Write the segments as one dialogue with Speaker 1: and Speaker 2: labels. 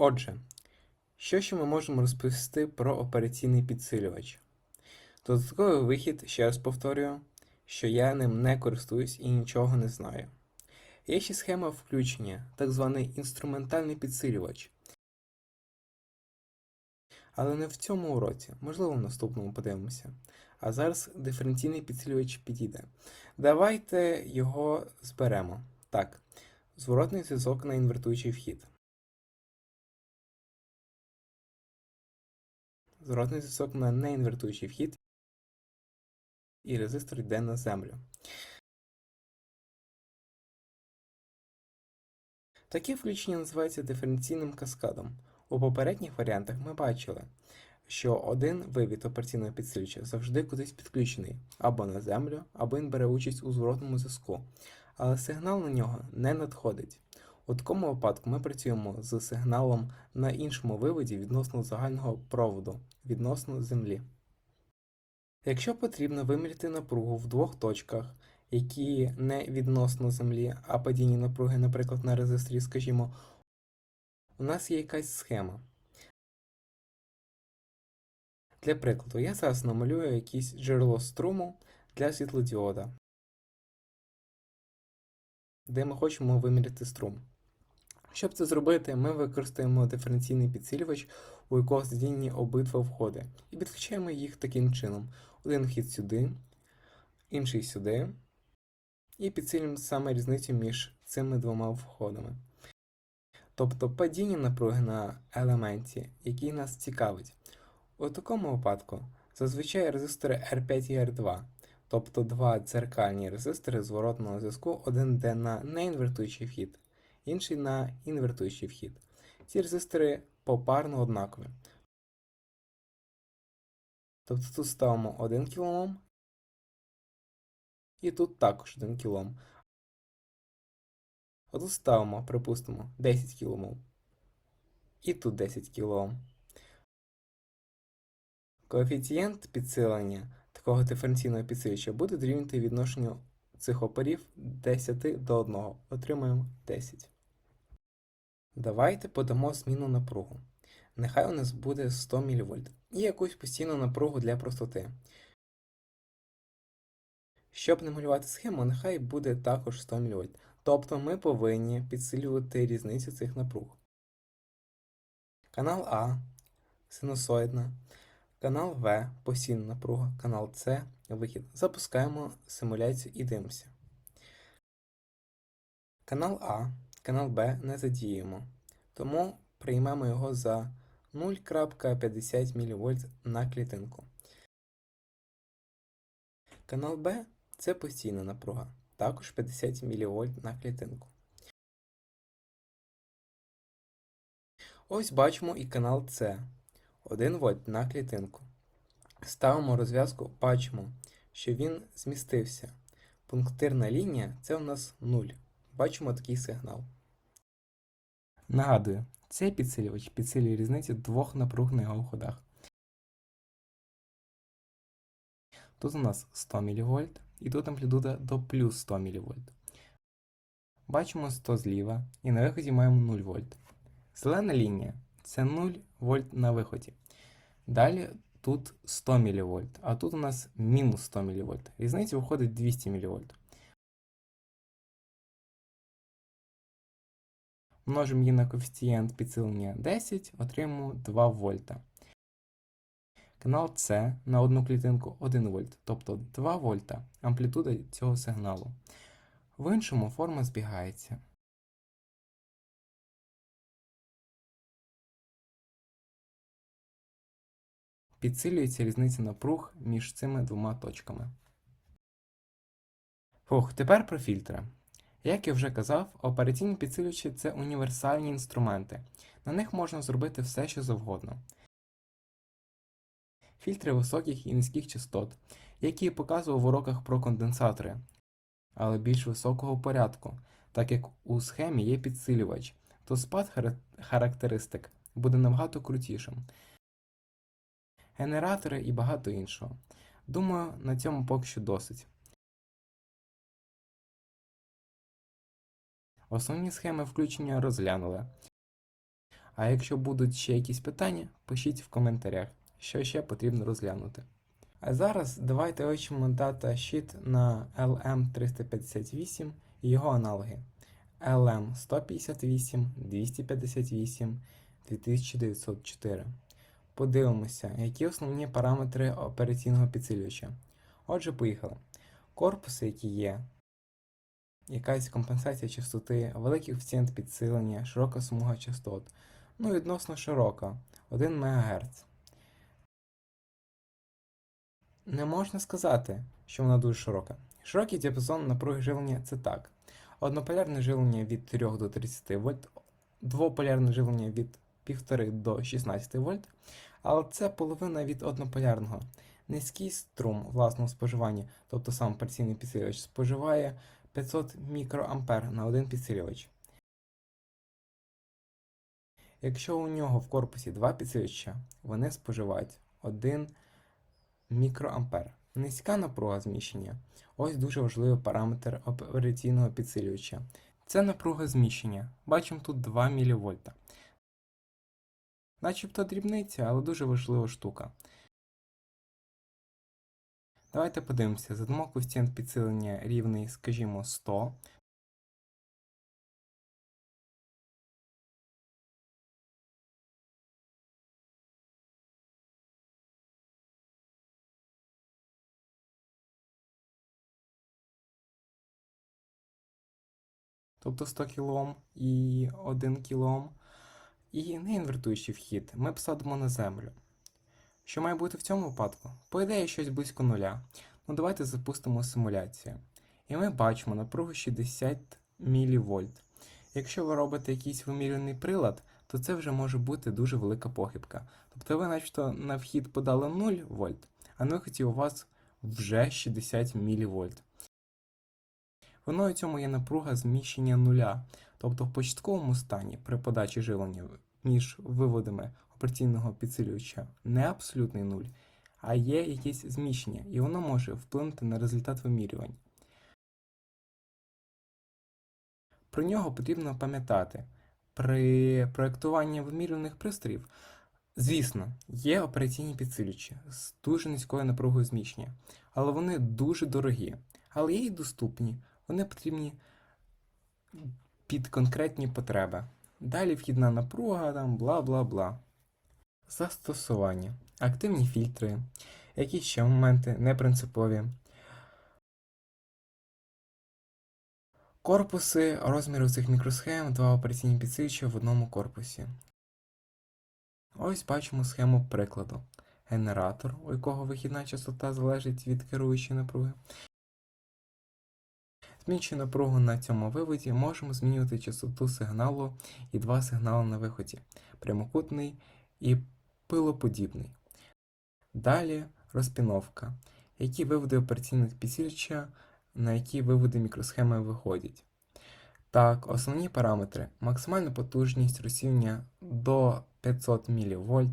Speaker 1: Отже, що ще ми можемо розповісти про операційний підсилювач? Додатковий вихід, ще раз повторюю, що я ним не користуюсь і нічого не знаю. Є ще схема включення, так званий інструментальний підсилювач. Але не в цьому уроці, можливо, в наступному подивимося. А зараз диференційний підсилювач підійде. Давайте його зберемо. Так, зворотний зв'язок на інвертуючий вхід. Зворотний зв'язок на неінвертуючий вхід. І резистор йде на землю. Таке включення називається диференційним каскадом. У попередніх варіантах ми бачили, що один вивід операційного підсилювача завжди кудись підключений або на землю, або він бере участь у зворотному зв'язку, але сигнал на нього не надходить. У такому випадку ми працюємо з сигналом на іншому виводі відносно загального проводу, відносно землі. Якщо потрібно виміряти напругу в двох точках, які не відносно землі, а падіння напруги, наприклад, на резисторі, скажімо, у нас є якась схема. Для прикладу, я зараз намалюю якесь джерело струму для світлодіода, де ми хочемо виміряти струм. Щоб це зробити, ми використаємо диференційний підсилювач, у якого задіяні обидва входи, і підключаємо їх таким чином. Один вхід сюди, інший сюди, і підсилюємо саме різницю між цими двома входами. Тобто падіння напруги на елементі, який нас цікавить. У такому випадку зазвичай резистори R5 і R2, тобто два дзеркальні резистори зворотного зв'язку, один йде на неінвертуючий вхід, інший на інвертуючий вхід. Ці резистори попарно однакові. Тобто тут ставимо 1 кОм, і тут також 1 кОм. А тут ставимо, припустимо, 10 кОм. І тут 10 кОм. Коефіцієнт підсилення такого диференційного підсилювача буде дорівнювати відношенню цих опорів 10 до 1. Отримаємо 10. Давайте подамо зміну напругу. Нехай у нас буде 100 мВ. І якусь постійну напругу для простоти. Щоб не малювати схему, нехай буде також 100 мВ. Тобто ми повинні підсилювати різницю цих напруг. Канал А синусоїдна, канал В постійна напруга, канал С вихід. Запускаємо симуляцію і дивимося. Канал А, канал Б не задіємо, тому приймемо його за 0,50 мВ на клітинку. Канал Б це постійна напруга, також 50 мВ на клітинку. Ось бачимо і канал С 1 вольт на клітинку. Ставимо розв'язку, бачимо, що він змістився. Пунктирна лінія це у нас 0. Бачимо такий сигнал. Нагадую, цей підсилювач підсилює різницю двох напруг на його входах. Тут у нас 100 мВ і тут амплітуда до плюс 100 мВ. Бачимо 100 зліва і на виході маємо 0 В. Зелена лінія це 0 В на виході. Далі тут 100 мВ, а тут у нас мінус 100 мВ. Різниця виходить 200 мВ. Множимо її на коефіцієнт підсилення 10, отримуємо 2 вольта. Канал С на одну клітинку 1 вольт, тобто 2 вольта амплітуда цього сигналу. В іншому форма збігається. Підсилюється різниця напруг між цими двома точками. Фух, тепер про фільтри. Як я вже казав, операційні підсилювачі це універсальні інструменти. На них можна зробити все, що завгодно. Фільтри високих і низьких частот, які я показував в уроках про конденсатори, але більш високого порядку, так як у схемі є підсилювач, то спад характеристик буде набагато крутішим. Генератори і багато іншого. Думаю, на цьому поки що досить. Основні схеми включення розглянули. А якщо будуть ще якісь питання, пишіть в коментарях, що ще потрібно розглянути. А зараз давайте вивчимо даташіт на LM358 і його аналоги LM158, 258, 2904. Подивимося, які основні параметри операційного підсилювача. Отже, поїхали. Корпуси, які є, якась компенсація частоти, великий коефіцієнт підсилення, широка смуга частот. Ну, відносно широка 1 МГц. Не можна сказати, що вона дуже широка. Широкий діапазон напруги живлення це так. Однополярне живлення від 3 до 30 вольт, двополярне живлення від 1,5 до 16 вольт, але це половина від однополярного. Низький струм власного споживання, тобто сам операційний підсилювач, споживає 500 мікроампер на один підсилювач. Якщо у нього в корпусі два підсилювача, вони споживають 1 мікроампер. Низька напруга зміщення. Ось дуже важливий параметр операційного підсилювача. Це напруга зміщення. Бачимо тут 2 мВ. Начебто дрібниця, але дуже важлива штука. Давайте подивимося. Задамо коефіцієнт підсилення рівний, скажімо, 100. Тобто 100 кОм і 1 кОм. І не інвертуючий вхід, ми посадимо на землю. Що має бути в цьому випадку? По ідеї, щось близько нуля. Ну давайте запустимо симуляцію. І ми бачимо напругу 60 мВ. Якщо ви робите якийсь вимірюваний прилад, то це вже може бути дуже велика похибка. Тобто ви начебто на вхід подали 0 вольт, а на виході у вас вже 60 мВ. Виною цьому є напруга зміщення нуля. Тобто в початковому стані при подачі живлення між виводами операційного підсилювача не абсолютний нуль, а є якесь зміщення, і воно може вплинути на результат вимірювань. Про нього потрібно пам'ятати. При проєктуванні вимірюваних пристроїв, звісно, є операційні підсилювачі з дуже низькою напругою зміщення, але вони дуже дорогі, але є й доступні, вони потрібні під конкретні потреби. Далі вхідна напруга, там бла бла бла. Застосування. Активні фільтри. Які ще моменти непринципові. Корпуси розміру цих мікросхем, два операційні підсилювачі в одному корпусі. Ось бачимо схему прикладу. Генератор, у якого вихідна частота залежить від керуючої напруги. Змінюючи напругу на цьому виводі, можемо змінювати частоту сигналу і два сигнали на виході прямокутний і пилоподібний. Далі розпіновка, які виводи операційних підсилювача, на які виводи мікросхеми виходять. Так, основні параметри: максимальна потужність розсіювання до 500 мВ,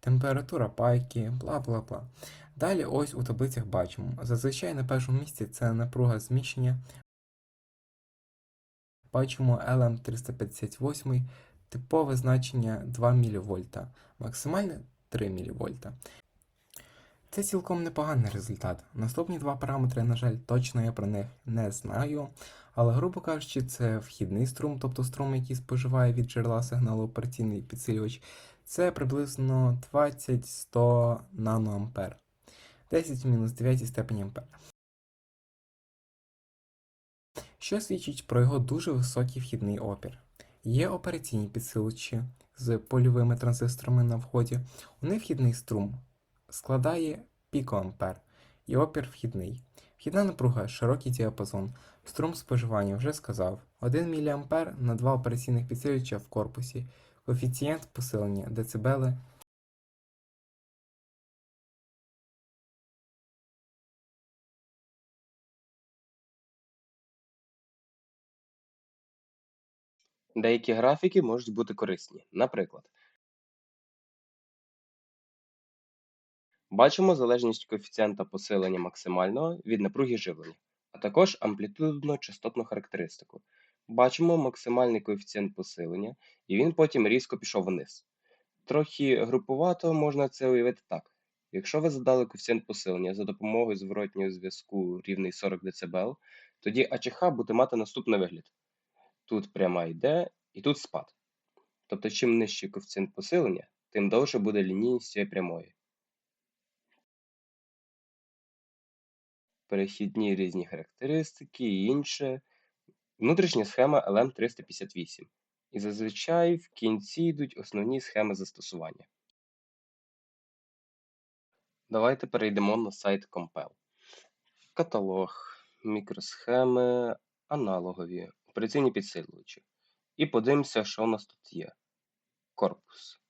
Speaker 1: температура пайки, бла бла бла. Далі ось у таблицях бачимо. Зазвичай на першому місці це напруга зміщення. Бачимо LM358, типове значення 2 мВ, максимальне 3 мВ. Це цілком непоганий результат. Наступні два параметри, на жаль, точно я про них не знаю. Але, грубо кажучи, це вхідний струм, тобто струм, який споживає від джерела сигналу операційний підсилювач, це приблизно 20-100 наноампер. 10 мінус 9 степені ампер. Що свідчить про його дуже високий вхідний опір. Є операційні підсилувачі з польовими транзисторами на вході. У них вхідний струм складає пікоампер і опір вхідний. Вхідна напруга широкий діапазон. Струм споживання вже сказав. 1 мА на 2 операційних підсилювача в корпусі. Коефіцієнт посилення децибели
Speaker 2: Деякі графіки можуть бути корисні. Наприклад, бачимо залежність коефіцієнта посилення максимального від напруги живлення, а також амплітудно-частотну характеристику. Бачимо максимальний коефіцієнт посилення, і він потім різко пішов вниз. Трохи груповато можна це уявити так. Якщо ви задали коефіцієнт посилення за допомогою зворотнього зв'язку рівний 40 дБ, тоді АЧХ буде мати наступний вигляд. Тут пряма йде, і тут спад. Тобто, чим нижчий коефіцієнт посилення, тим довше буде лінійність цієї прямої. Перехідні різні характеристики і інше. Внутрішня схема LM358. І зазвичай в кінці йдуть основні схеми застосування. Давайте перейдемо на сайт Compel. Каталог, мікросхеми, аналогові, операційні підсилювачі. І подивимося, що у нас тут є. Корпус.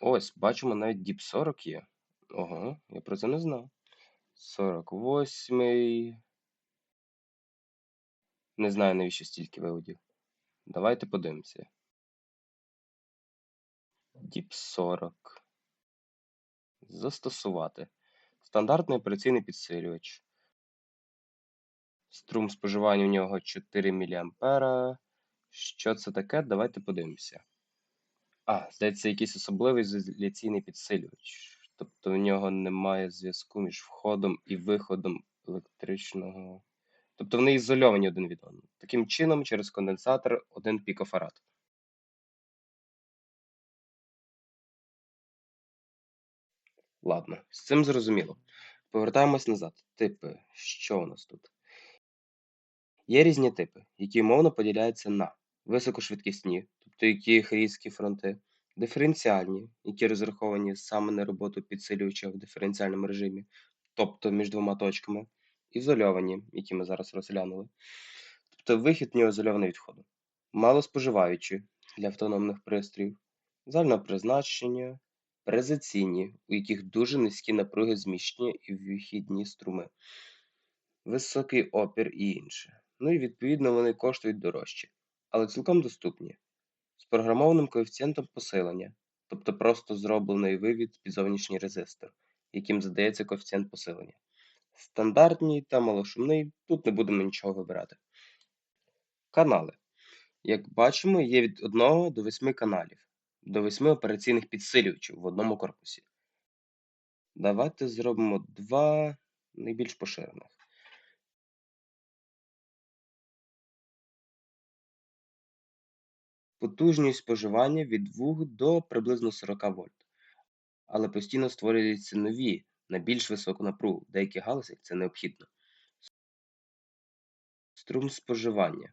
Speaker 2: Ось, бачимо, навіть DIP 40 є. Ого, я про це не знав. 48. Не знаю, навіщо стільки виводів. Давайте подивимося. DIP 40. Застосувати. Стандартний операційний підсилювач. Струм споживання у нього 4 мА. Що це таке? Давайте подивимося. А, здається, якийсь особливий ізоляційний підсилювач. Тобто у нього немає зв'язку між входом і виходом електричного. Тобто вони ізольовані один від одного. Таким чином, через конденсатор 1 пікофарад. Ладно, з цим зрозуміло. Повертаємось назад. Типи. Що у нас тут? Є різні типи, які умовно поділяються на високошвидкісні, тобто яких різкі фронти, диференціальні, які розраховані саме на роботу підсилювача в диференціальному режимі, тобто між двома точками, ізольовані, які ми зараз розглянули, тобто вихід в нього ізольований від входу, малоспоживаючі для автономних пристроїв, загального призначення, презаційні, у яких дуже низькі напруги зміщення і вихідні струми, високий опір і інше. Ну і відповідно вони коштують дорожче, але цілком доступні. З програмованим коефіцієнтом посилення, тобто просто зроблений вивід під зовнішній резистор, яким задається коефіцієнт посилення. Стандартний та малошумний, тут не будемо нічого вибирати. Канали. Як бачимо, є від 1 до 8 каналів, до 8 операційних підсилювачів в одному корпусі. Давайте зробимо два найбільш поширених. Потужність споживання від 2 до приблизно 40 вольт. Але постійно створюються нові на більш високу напругу. В деяких галузях це необхідно. Струм споживання.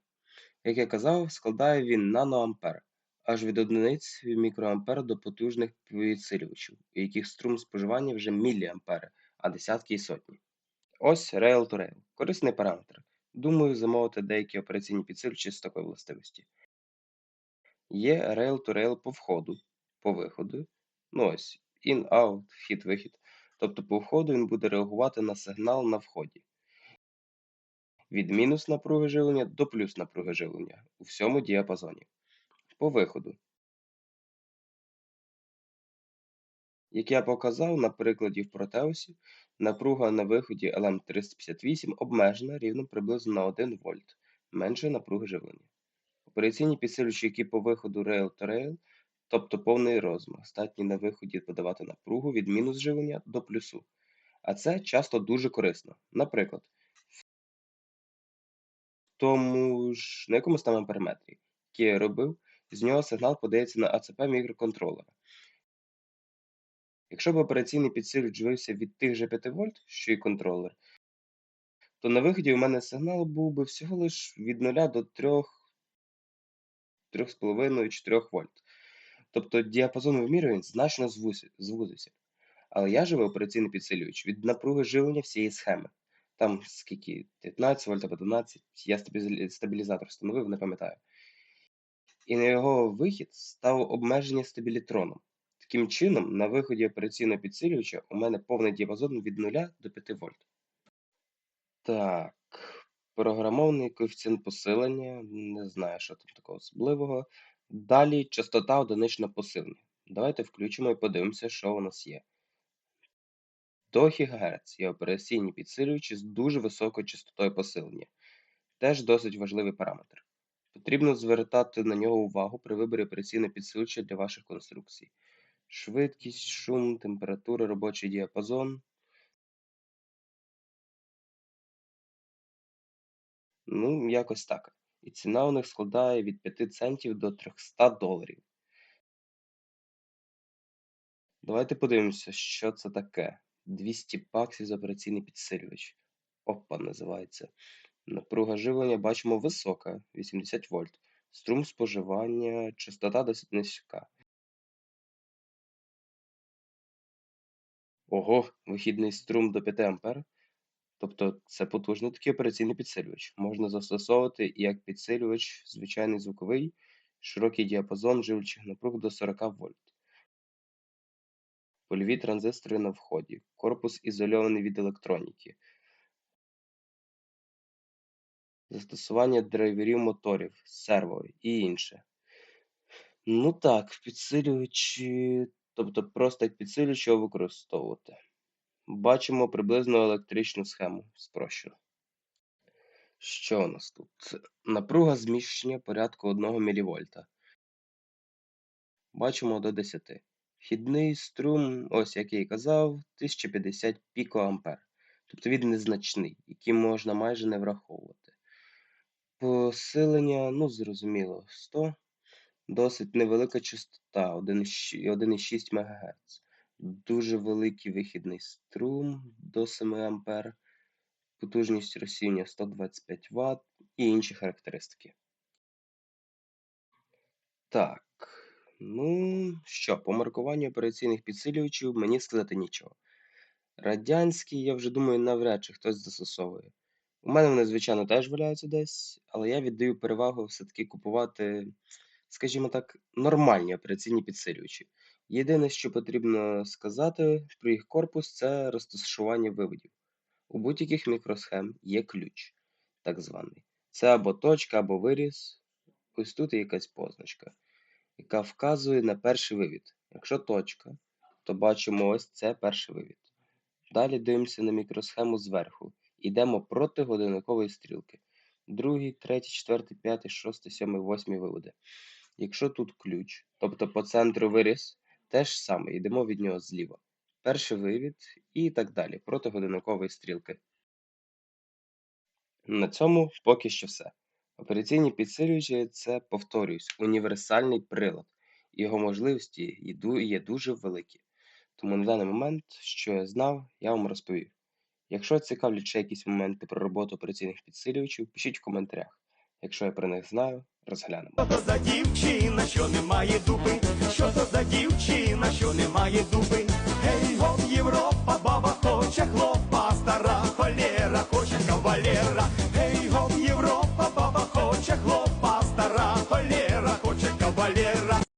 Speaker 2: Як я казав, складає він наноампер, аж від одиниць мікроампер до потужних підсилювачів, у яких струм споживання вже міліампери, а десятки і сотні. Ось Rail to Rail. Корисний параметр. Думаю, замовити деякі операційні підсилювачі з такої властивості. Є Rail по входу, по виходу. Ну ось, in-out, вхід-вихід. Тобто по входу він буде реагувати на сигнал на вході. Від мінус напруги живлення до плюс напруги живлення у всьому діапазоні. По виходу. Як я показав на прикладі в Протеусі, напруга на виході LM358 обмежена рівно приблизно на 1 вольт, менше напруги живлення. Операційні підсилювачі, які по виходу Rail-to-Rail, тобто повний розмах, здатні на виході подавати напругу від мінус живлення до плюсу. А це часто дуже корисно. Наприклад, в тому ж на якомусь там амперметрі, який я робив, з нього сигнал подається на АЦП мікроконтролера. Якщо б операційний підсилювач живився від тих же 5 вольт, що і контролер, то на виході у мене сигнал був би всього лиш від 0 до 3, 3,5-4 вольт. Тобто діапазон вимірювань значно звузився. Але я живу операційний підсилювач від напруги живлення всієї схеми. Там скільки 15 вольт або 12, я стабілізатор встановив, не пам'ятаю. І на його вихід став обмеження стабілітроном. Таким чином, на виході операційного підсилювача у мене повний діапазон від 0 до 5 вольт. Так, програмований коефіцієнт посилення, не знаю, що там такого особливого. Далі частота одиничного посилення. Давайте включимо і подивимося, що у нас є. До ГГц є операційні підсилювачі з дуже високою частотою посилення. Теж досить важливий параметр. Потрібно звертати на нього увагу при виборі операційного підсилювача для ваших конструкцій. Швидкість, шум, температура, робочий діапазон. Ну, якось так. І ціна у них складає від 5 центів до 300 доларів. Давайте подивимося, що це таке. 200 баксів за операційний підсилювач. Опа, називається. Напруга живлення бачимо висока 80 вольт. Струм споживання, частота досить низька. Ого, вихідний струм до 5 ампер. Тобто це потужний такий операційний підсилювач. Можна застосовувати як підсилювач звичайний звуковий, широкий діапазон живлячих напруг до 40 вольт. Польові транзистори на вході. Корпус ізольований від електроніки. Застосування драйверів моторів, серво і інше. Ну так, підсилювачі, тобто просто як підсилювач використовувати. Бачимо приблизно електричну схему спрощено. Що у нас тут? Напруга зміщення порядку 1 мВ. Бачимо до 10. Вхідний струм, ось як я і казав, 1050 пікоампер. Тобто він незначний, який можна майже не враховувати. Посилення, ну зрозуміло, 100. Досить невелика частота 1,6 МГц. Дуже великий вихідний струм до 7 А, потужність розсіяння 125 Вт і інші характеристики. Так, ну що, по маркуванню операційних підсилювачів мені сказати нічого. Радянські, я вже думаю, навряд чи хтось застосовує. У мене вони, звичайно, теж валяються десь, але я віддаю перевагу все-таки купувати, скажімо так, нормальні операційні підсилювачі. Єдине, що потрібно сказати про їх корпус, це розташування виводів. У будь-яких мікросхем є ключ, так званий. Це або точка, або виріз. Ось тут є якась позначка, яка вказує на перший вивід. Якщо точка, то бачимо ось це перший вивід. Далі дивимося на мікросхему зверху. Йдемо проти годинникової стрілки. Другий, третій, четвертий, п'ятий, шостий, сьомий, восьмий виводи. Якщо тут ключ, тобто по центру виріз, теж саме, йдемо від нього зліва. Перший вивід і так далі, проти годинникової стрілки. На цьому поки що все. Операційні підсилювачі це, повторюсь, універсальний прилад, його можливості є дуже великі. Тому на даний момент, що я знав, я вам розповів. Якщо цікавлять ще якісь моменти про роботу операційних підсилювачів, пишіть в коментарях. Якщо я про них знаю, розглянемо.
Speaker 3: Що то за дівчина, що немає дуби, що то за дівчина, що немає дуби, гей, гоп, Європа, баба, хоче хлоп.